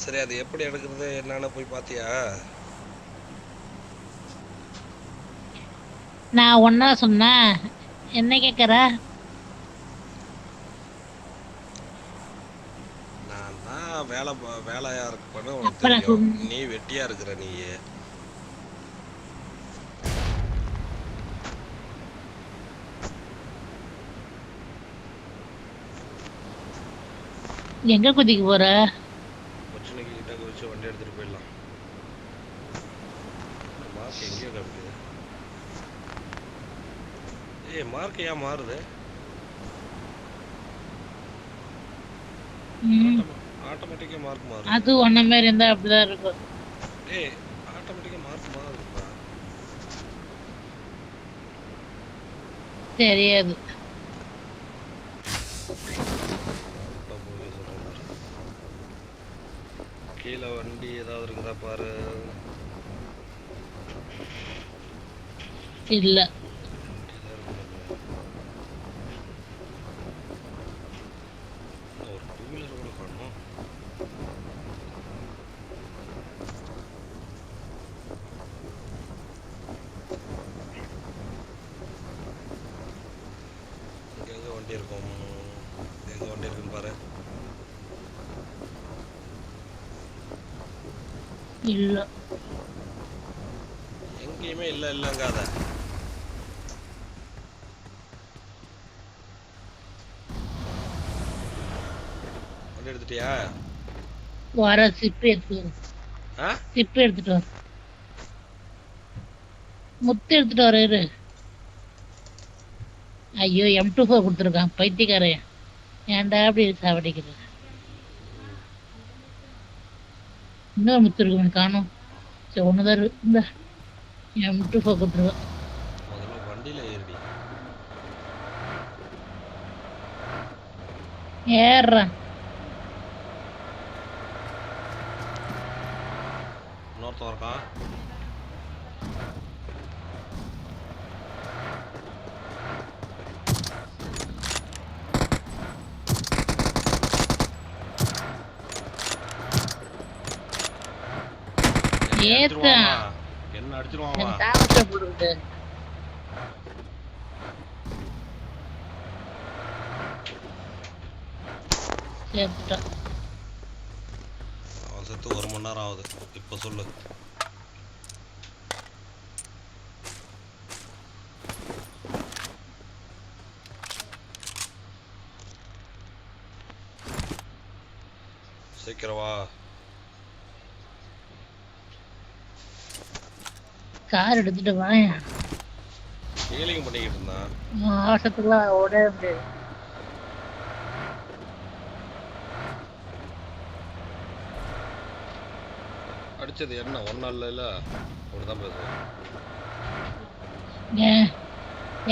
சரி அது எப்படி எடுக்கிறது? என்னன்னு போய் பாத்தியா நான் ஒன்னா சொன்னேன். என்ன கேக்குற நான் தான் வேலை வேலையா இருப்பேன்னு உனக்கு தெரியும். நீ வெட்டியா இருக்கிற நீ எங்க குதிக்க போற? பிரச்சனைக்கு கிட்ட வச்சு வண்டி எடுத்துட்டு போயிடலாம். மார்க் எங்கேயோ காமிக்குது ஏய் மார்க் ஏன் மாறுது? ம், ஆட்டோமேட்டிக்கா மார்க் மாறுது அது ஒன்ன மாதிரி இருந்தா அப்படிதான் இருக்கும். ஏய் ஆட்டோமேட்டிக்கா மார்க் மாறுதுப்பா. தெரியாது. கீழே வண்டி ஏதாவது இருக்குதா பாரு. இல்ல வண்டிதான் இருக்குது. ஒரு டூ வீலர் கூட காணும் இங்க எங்க வண்டி இருக்கும் எங்க வண்டி இருக்குன்னு பாரு. இல்ல. எங்கேயுமே இல்ல இல்லங்காத. வண்டி எடுத்துட்டியா? வர சிப்பு எடுத்துட்டு சிப்பு எடுத்துட்டு வர முத்து எடுத்துட்டு வர ஐயோ எம் டூ ஃபோர் கொடுத்துருக்கான் பைத்தியக்காரன். ஏன்டா அப்படி சாவடிக்கிற இன்னொரு முத்து இருக்கு காணும். சரி ஒண்ணுதான் இருக்கு இந்த. எம் டூ ஃபோர் கொடுத்துருக்கான். ஏறுறான். இன்னொருத்தன் இருக்கான். என்னை அடிச்சிருவான் அவன்? செத்து ஒரு மணி நேரம் ஆகுது. இப்ப சொல்லு. சீக்கிரம் கார் எடுத்துட்டு வாயேன். ஹீலிங் பண்ணிக்கிட்டு இருந்தான். மாசத்துக்குலாம் ஓட முடியாது. அடிச்சது என்ன ஒன்றும் இல்லைல்ல அப்படிதான் பேசுவேன். ஏன்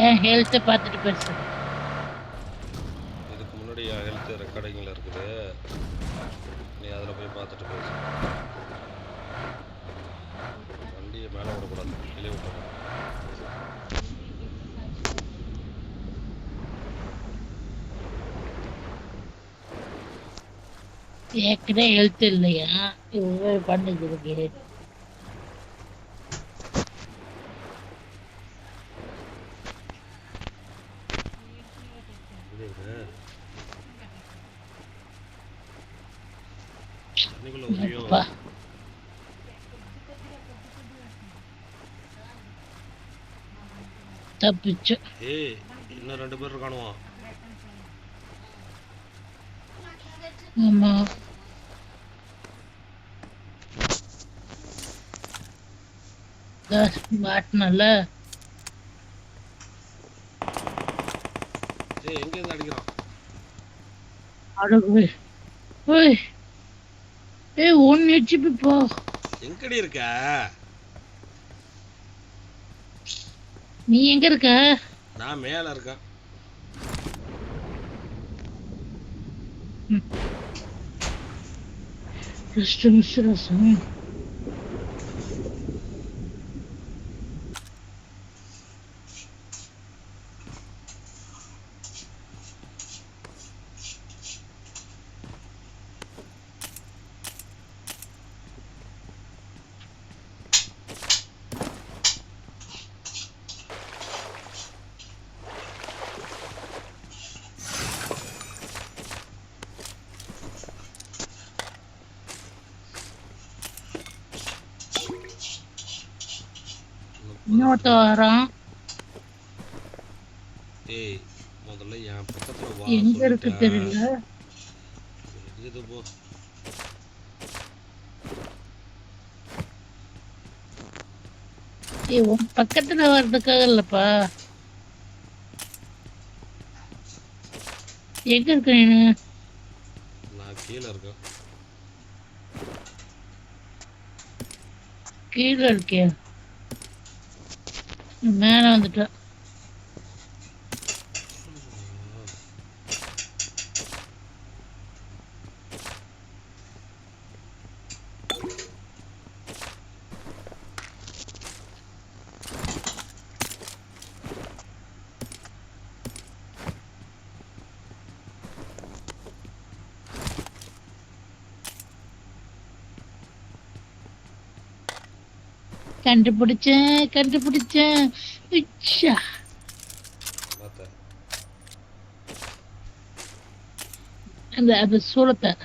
ஏன் ஹெல்த்தை பார்த்துட்டு பேசு. இதுக்கு முன்னாடி என் ஹெல்த் ரெக்கார்டிங்கில் இருக்குது. நீ அதில் போய் பார்த்துட்டு பேசு. மேலே விடக்கூடாது. கீழே விட்டுறணும். ஏற்கனவே ஹெல்த் இல்லையா? பண்ணிக்கிறதுக்கு இது இது. தப்பிச்சு. ஏய் இன்னும் ரெண்டு பேர் இருக்கானுவா? ஆமா. மாட்டினல ஏய் எங்க இருந்து அடிக்கிறான்? அடகு ஓய் ஏய் ஒன்னு ஹெச்பி போ. எங்கடி இருக்க? நீ எங்க இருக்க? நான் மேல இருக்கேன். ரெஸ்ட் மிஸ் ரசம் இன்னொருத்த வரான் ஏய் முதல்ல என் பக்கத்துல வா எங்க இருக்கு. தெரியல. போ. ஏய் உன் பக்கத்துல வர்றதுக்காக இல்லப்பா. எங்க இருக்க நான் கீழே இருக்கேன். கீழே இருக்கியா? மேல வந்துட்ட கண்டுபிடிச்சேன் கண்டுபிடிச்சேன். பார்த்தேன் அந்த அந்த சூளத்தை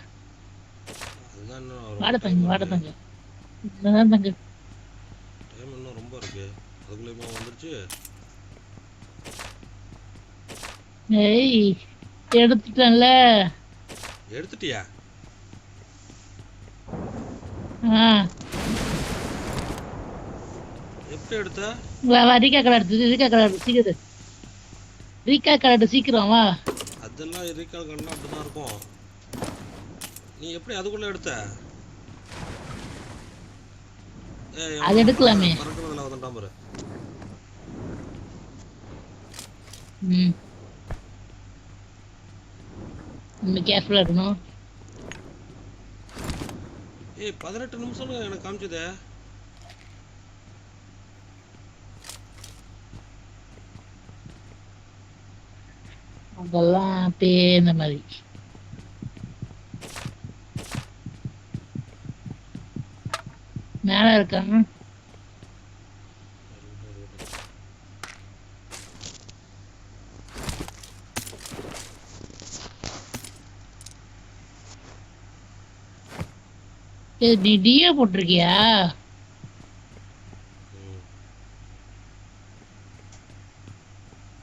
வாட தங்க வாட. தங்க. இங்கதான் தங்க. டைம் இன்னும் ரொம்ப இருக்கு. அதுக்குள்ளேயுமா வந்துருச்சு. ஏய் எடுத்துட்டேன்ல. எடுத்துட்டியா? ஆ. எடுத்த வா வா ரீகா கடை எடுத்து ரீகா கடை எடுத்து சீக்கிரம் ரீகா கடை எடுத்து சீக்கிரம் வா. அதெல்லாம் ரீகால் கண்ணா அப்படிதான் இருக்கும். நீ எப்படி அதுக்குள்ள எடுத்த? அது எடுக்கலாமே. வந்துட்டான் பாரு. ம். நம்ம இருக்கணும். ஏய் பதினெட்டு நிமிஷம் எனக்கு காமிச்சதே. அப்படியே இந்த மாதிரி. மேலே இருக்காங்க நீ டிஏ போட்டிருக்கியா.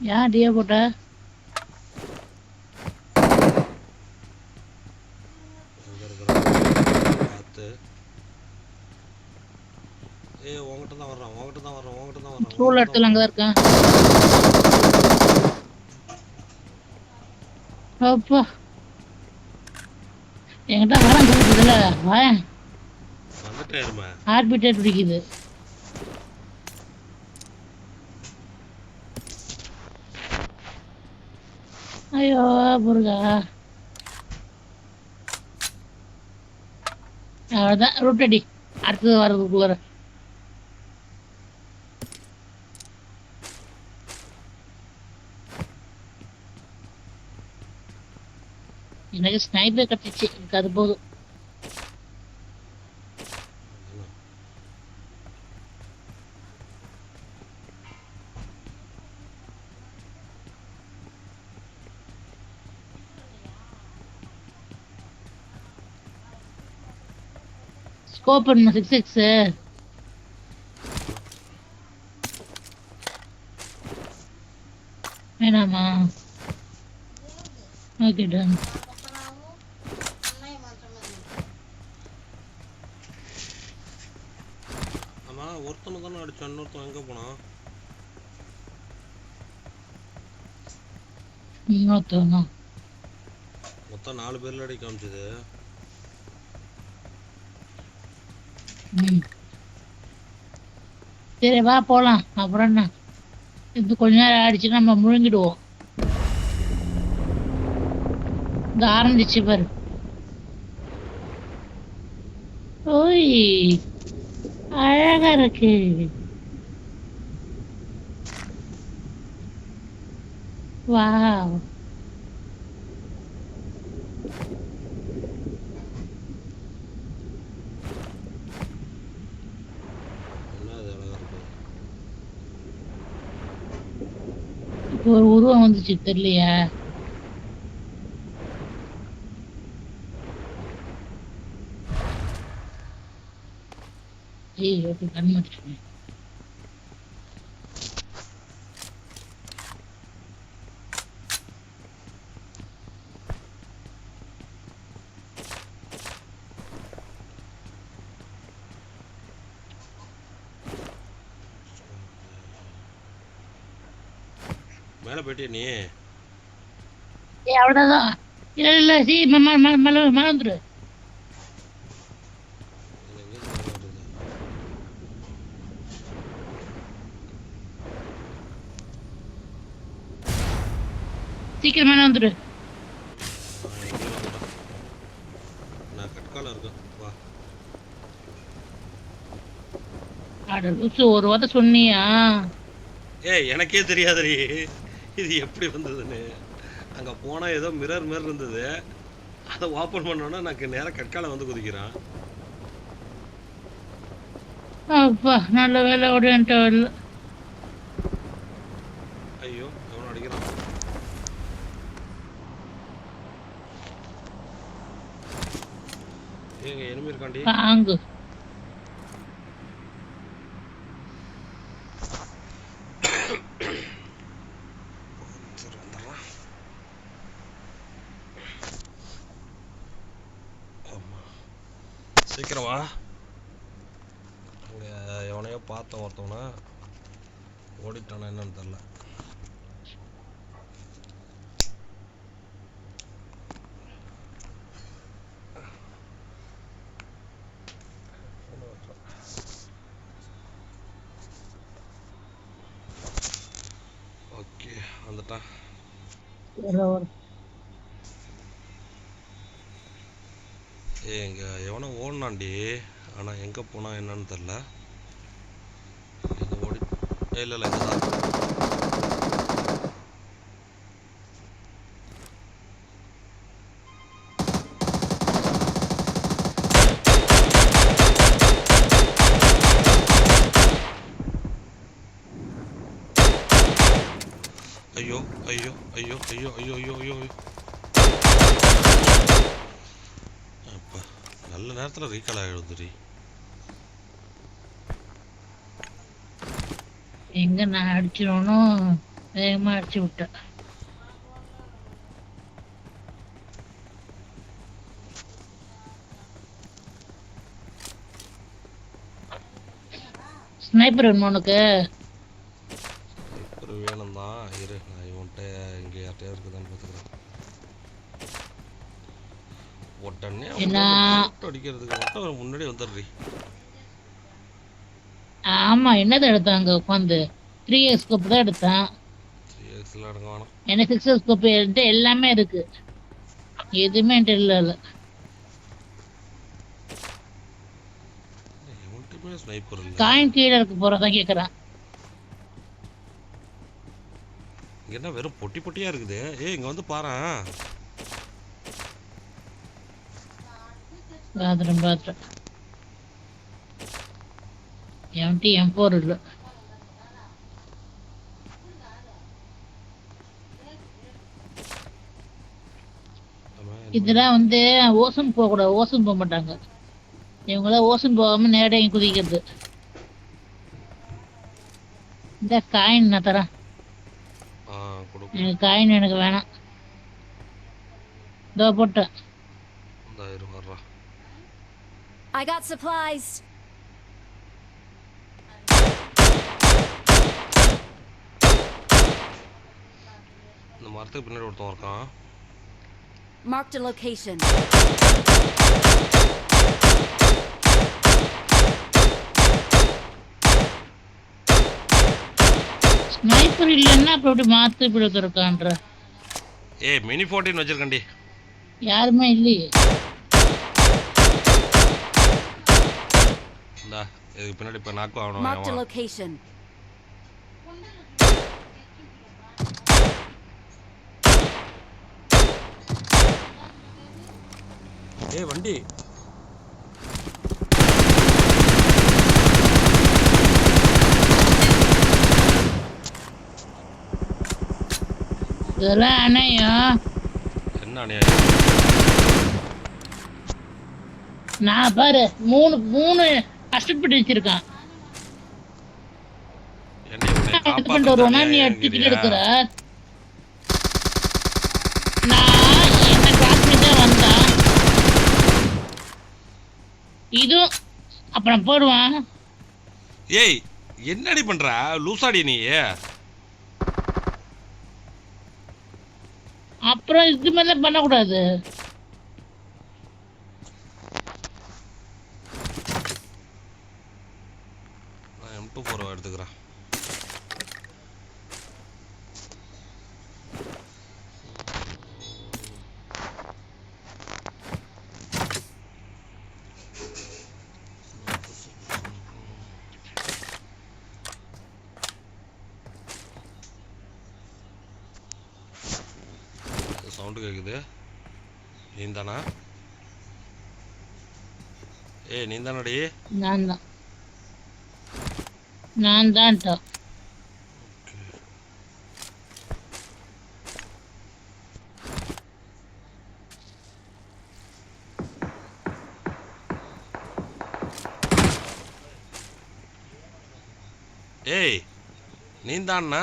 ஏன் டிஏ போட்ட எங்க இருக்கிறான் பார்த்து ஏய் உன்கிட்ட தான் வர்றான் உன்கிட்ட தான் வர்றான் உன்கிட்ட உன்கிட்ட இடத்துல தான் அங்கே தான் இருக்கான். அப்பா. என்கிட்ட வரேன் சொல்லுதுல வாயன் ஹார்ட் பீட்டே பிடிக்குது. ஐயோ முருகா. அவ்வளோதான் ரூட் அடி அடுத்தது வர்றதுக்குள்ள எனக்கு ஸ்னைப்பர் கட்டிச்சு எனக்கு அது போதும் ஸ்கோப் பண்ணுமா சிக்ஸ் சிக்ஸ் வேணாமா ஓகே டன் ஆமா ஒருத்தனை தானே அடிச்சான் இன்னொருத்தன் எங்க போனான்? மொத்தம் நாலு பேர்ல அடி காமிச்சது. சரி வா போலாம். அப்புறம் என்ன? இது கொஞ்ச நேரம் ஆயிடுச்சுன்னா நம்ம முழுங்கிடுவோம். இந்த ஆரம்பிச்சு பாரு. ஓய். அழகா இருக்கு. வாவ். ஒரு உருவம் வந்துச்சு தெரியலையா. ஓகே கண் மாட்டிருக்கேன் மேலே போயிட்டியா நீ? ஏய் அவ்வளோதான் இல்லை இல்லை சி மலை மலை மலை மலை வந்துடு இது எங்க இருந்து மேலே வருது? சீக்கிரம் வந்துடு நான் கட்கால இருக்கேன். வா. அட லூசு ஒரு வார்த்தை சொன்னியா? ஏய் எனக்கே தெரியாதுடி. இது எப்படி வந்ததுன்னு. அங்கே போனால் ஏதோ மிரர் மாதிரி இருந்தது. அதை ஓப்பன் பண்ணோன்னா எனக்கு நேராக கட்கால வந்து குதிக்கிறான். அப்பா நல்ல வேலை ஓடின்ட்டு வாங்கு. வா. அங்கே எவனையோ பார்த்தோம் ஒருத்தவனை ஓடிட்டானா என்னன்னு தெரில பண்ணுவான் ஏய் இங்கே எவனோ ஓடனாண்டி ஆனால் என்னன்னு தெரியல. எங்கே ஓடி இல்லை இல்லை ஐயோ ஐயோ ஐயோ ஐயோ ஐயோ ஐயோ ஐயோ ஐயோ அப்பா நல்ல நேரத்துல ரீகால் ஆகிடுதுடி எங்க நான் அடிச்சிடணும் வேகமா அடிச்சு விட்டேன் ஸ்னைப்பர் வேணுமா உனக்கு ஒரு வேணும் தான் இரு நான் இவன்கிட்ட யார்கிட்டயா இருக்குதான்னு பார்த்துக்கிறேன் உடனே அடிக்கிறதுக்கு மட்டும் முன்னாடி வந்துடுறி. ஆமா என்னது எடுத்தேன் அங்க உட்காந்து? த்ரீ இயர்ஸ் ஸ்கோப் தான் எடுத்தேன். எனக்கு சிக்ஸ் இயர்ஸ் ஸ்கோப் என்கிட்ட எல்லாமே இருக்கு. எதுவுமே என்கிட்ட இல்ல இல்ல. காயின் கீழே இருக்க போறதான் கேக்குறேன். இங்கே என்ன வெறும் பொட்டி பொட்டியாக இருக்குது? ஏ இங்கே வந்து பாரு bathroom bathroom. Empty M four இல்லை. இதெல்லாம் வந்து ஓசன் போகக்கூடாது ஓசன் போக மாட்டாங்க. இவங்களாம் ஓசன் போகாமல் நேரடியாக குதிக்கிறது. இந்த காயின் நான் தரேன். எனக்கு காயின் எனக்கு வேணாம். இதோ போட்டேன் I got supplies. இந்த மரத்துக்கு பின்னாடி ஒருத்தன் இருக்கான். Marked a location. ஸ்னைப்பர் இல்லைன்னா அப்படி அப்படி மாத்து இப்படி இருக்கான்ற ஏய் மினி ஃபோர்டீன் வச்சிருக்கேன்டி. யாருமே இல்லையே. இந்தா இதுக்கு பின்னாடி இப்போ நாக்கு Marked a location. ஏய் வண்டி. இதெல்லாம் அணையும் என்ன அநியாயம் நான் பாரு மூணு மூணு கஷ்டப்பட்டு வச்சிருக்கான். பண்ணிட்டு வருவோம்னா நீ நான் என்ன கிளாஸ்மேட் தான் வந்தான் இதுவும் அப்புறம் போடுவான். ஏய் என்னடி பண்ற? லூசாடி நீ. அப்புறம் இது மாதிரிலாம் பண்ணக்கூடாது. நான் எம் டூ ஃபோர் எடுத்துக்கிறேன். சவுண்டு கேட்குது நீந்தானா? ஏய் நீந்தானடி? நான் தான் நான் தான்ட்டா ஏய் நீந்தான்னா?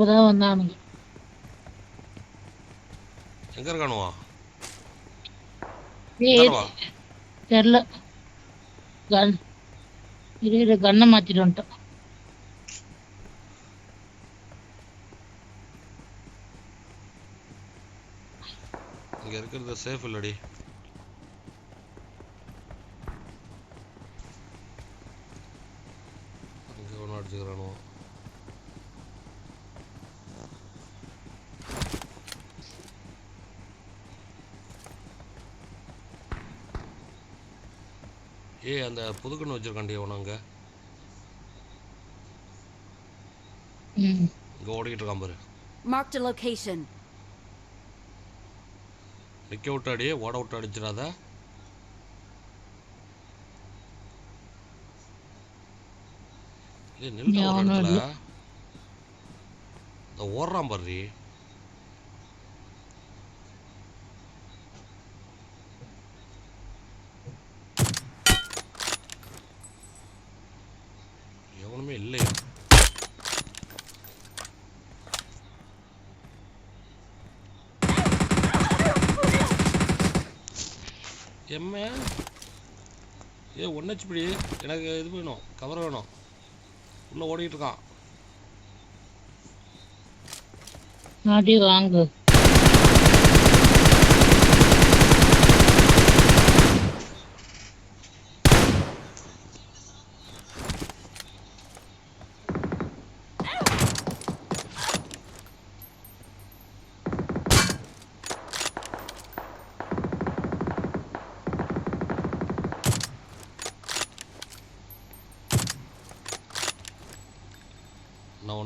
இப்போதான் வந்தானுங்க எங்க இருக்கானுவா? தெரில கன் இரு இரு கண்ணை மாத்திட்டு வந்துட்டோம் இங்க இருக்கிறது சேஃப் இல்லடி இங்க ஒன்று அடிச்சுக்கிறானுவோ ஏய் அந்த புதுக்கண்ணு வச்சிருக்காண்டி அவன் அங்க. ம். இங்க ஓடிக்கிட்டு இருக்கான் பாரு. A location. நிக்க விட்டு அடி ஓட விட்டு அடிச்சிடாத. ஏய் நில்ல ஓடுறான் பாரு எவனுமே இல்லையா எம்ஏ ஏ ஒன் ஹெச்பி எனக்கு இது வேணும் கவர் வேணும். உள்ள ஓடிட்டு இருக்கான். வாங்கு.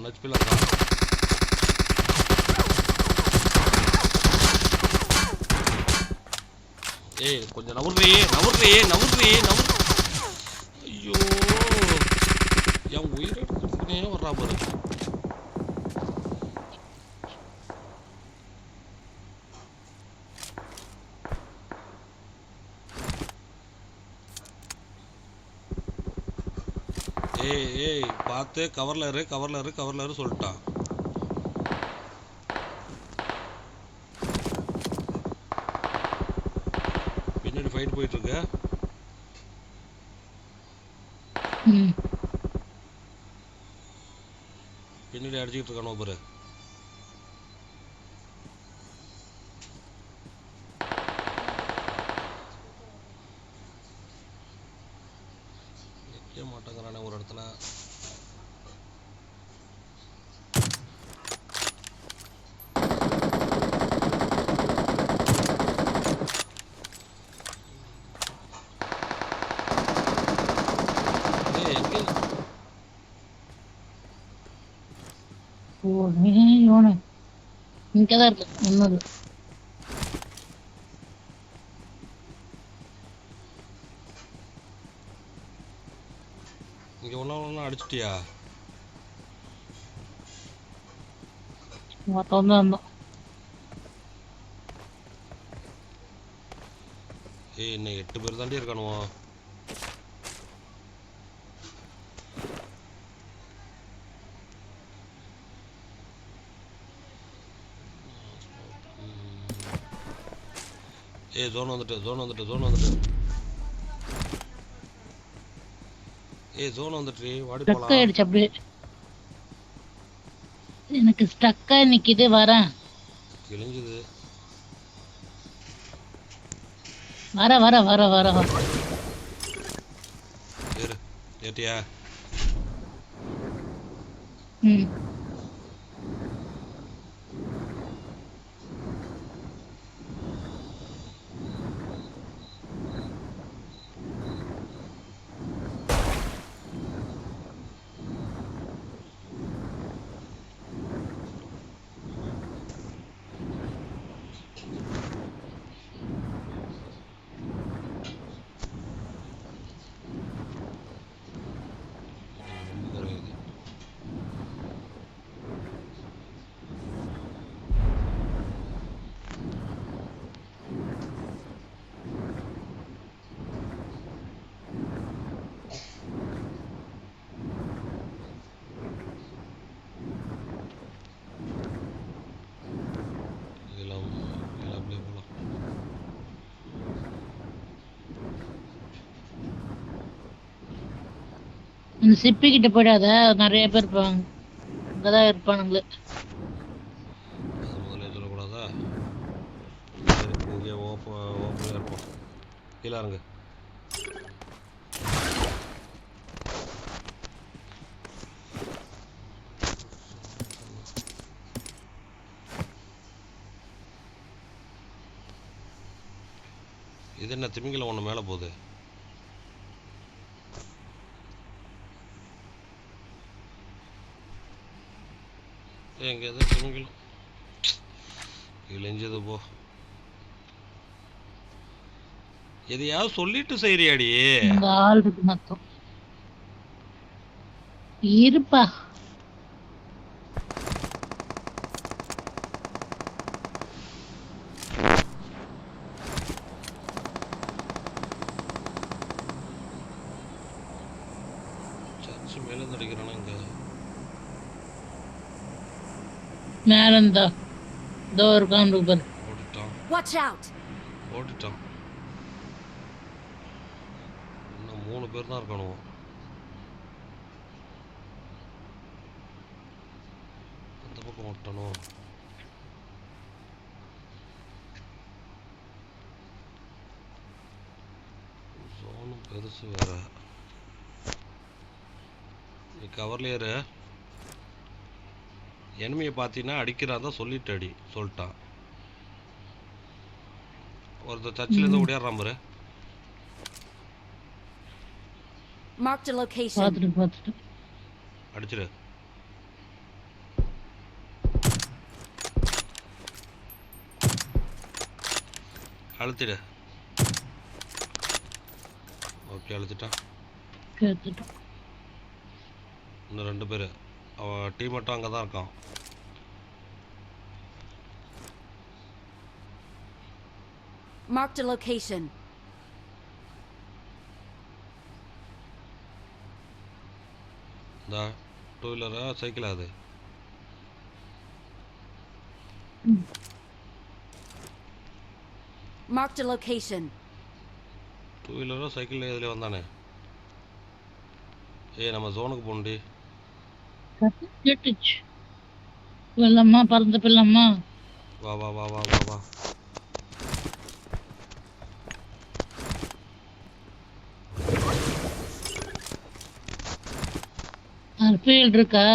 நான் ஏய் கொஞ்சம் நவுர்றி நவுர்றி நவுர்றி நவுர் ஐயோ என் உயிரை வர்றா பாரு ஏய் ஏய் பார்த்து கவர்ல இரு கவர்ல இரு கவர்ல இரு சொல்லிட்டான் பின்னாடி ஃபைட் போயிட்டு இருக்கு ம். பின்னாடி அடிச்சுக்கிட்டு இருக்கானோ பாரு நிற்க மாட்டேங்கிறானே ஒரு இடத்துல ஓ நீ இவனு இங்கதான் இருக்கு ஒன்னும் இங்கே ஒன்றா ஒன்றா அடிச்சிட்டியா? மொத்தம் தான் இருந்தோம் ஏய் இன்னும் எட்டு பேர் தாண்டி இருக்கானுவோ. ஏய் ஜோன் வந்துட்டு ஜோன் வந்துட்டு ஜோன் வந்துட்டு. ஏய் ஜோன் வந்துட்டு வாடி ஸ்டக் போலாம். ஆயிடுச்சு அப்படியே. எனக்கு ஸ்டக்கா நிக்குது வரேன். கிழிஞ்சுது. வர வர வர வர வர. ஏறு ஏட்டியா ம் குறையுது இதெல்லாம் இதெல்லாம் அப்படியே போகலாம் இந்த சிப்பி கிட்ட போயிடாத நிறைய பேர் இருப்பாங்க. அங்கதான் இருப்பானுங்களே. அது முதல்ல சொல்லக்கூடாதா? சரி இங்கே ஓப்ப ஓப்பனாக இருப்போம். கீழே இருங்க இது என்ன திமிங்கில ஒன்று மேலே போகுது? எங்க எது திமிங்கலம் இழிஞ்சது போ. எதையாவது சொல்லிட்டு மொத்தம். இருப்பா. சர்ச்சு மேல அடிக்கிறானா இங்க? மேல இருந்தா இதோ இருக்கான் பாரு. ஓடிட்டான் Watch out! ஓடிட்டான் இன்னும் மூணு பேர் தான் இருக்கானுவோ அந்த பக்கம் ஓட்டணும் ஜோனும் பெருசு வேற. நீ கவர்ல ஏறு. எனிமையை பார்த்தீங்கன்னா அடிக்கிறான் தான் சொல்லிட்டு அடி சொல்லிட்டான். ஒருத்தர் சர்ச்சில் இருந்து ஓடியாடுறான் பாரு. Marked a location. அடிச்சிரு அழுத்திடு. ஓகே அழுத்திட்டான். கேட்டுட்டோம். இன்னும் ரெண்டு பேர். அவன் டீம் மட்டும் அங்கே தான் இருக்கான். Marked a location. இந்த டூ வீலரா சைக்கிளா அது? Marked a location. டூ வீலரோ சைக்கிள் இதில் வந்தானே? ஏய் நம்ம ஜோனுக்கு கேட்டுச்சு. வெள்ளம்மா பறந்த பிள்ளம்மா. வா வா வா வா வா வா. ஃபீல்ட் இருக்கா?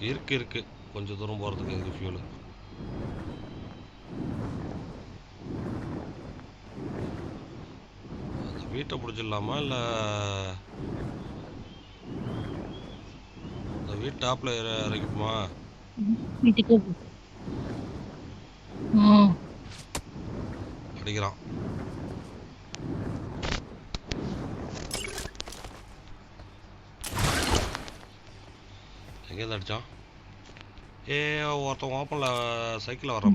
இருக்கு இருக்கு. கொஞ்சம் தூரம் போகிறதுக்கு இருக்கு ஃபியூலு வீட்டை பிடிச்சிடலாமா இல்லை இந்த வீட்டு டாப்பில் இறக்கிப்போமா? வீட்டுக்கு அடிக்கிறான். எங்கேருந்து அடிச்சான் ஏ ஒருத்தன் ஓப்பன்ல சைக்கிளில்.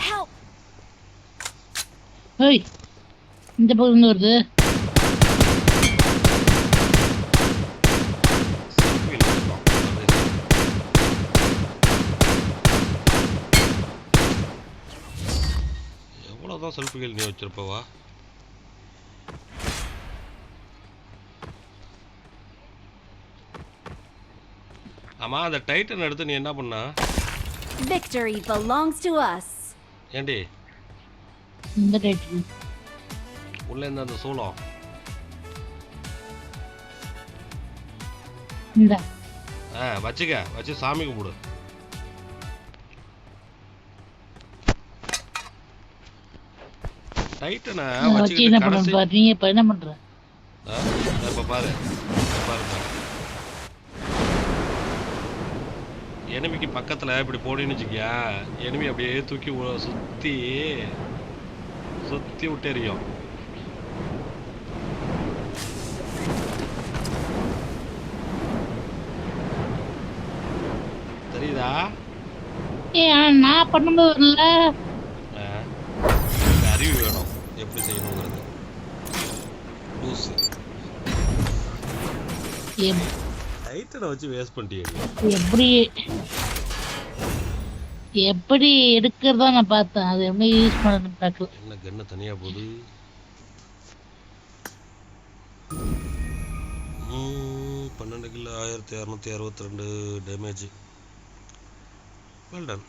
Help! ஏய் இந்த பக்கம் வருது செல்ஃபியில் வச்சிருக்கான் எவ்வளோதான் செல்ஃபிகள் நீ வச்சிருப்பவா? ஆமா அந்த டைட்டன் எடுத்து நீ என்ன பண்ண? Victory belongs to us. ஏண்டி? இந்த டைட்டில் உள்ள இருந்த அந்த சூளம். இந்த. ஆ வச்சுக்க வச்சு சாமி கும்பிடு டைட்டனை வச்சு வச்சுக்கிட்டு என்ன கடைசி பண்ண பாரு நீ இப்ப என்ன பண்ற? ஆ, இப்ப பாரு இப்ப பாரு. பாரு. எனிமிக்கு பக்கத்துல இப்படி போடின்னு வச்சுக்கியா எனிமி அப்படியே தூக்கி சுத்தி சுத்தி விட்டு எறியும் தெரியுதா? ஏ நான் பண்ணும்போது இல்ல எப்படி செய்யணுங்கிறது. எப்- டைட்டனை வச்சு வேஸ்ட் பண்ணிட்டீங்க எப்படி? எப்படி எடுக்கிறதா நான் பார்த்தேன். அது எப்படி யூஸ் பண்ணணும் பார்க்கல. என்ன கண்ணு தனியா போகுது? பன்னெண்டு கிலோ ஆயிரத்தி இரநூத்தி அறுபத்தி ரெண்டு டேமேஜ் வெல் டன்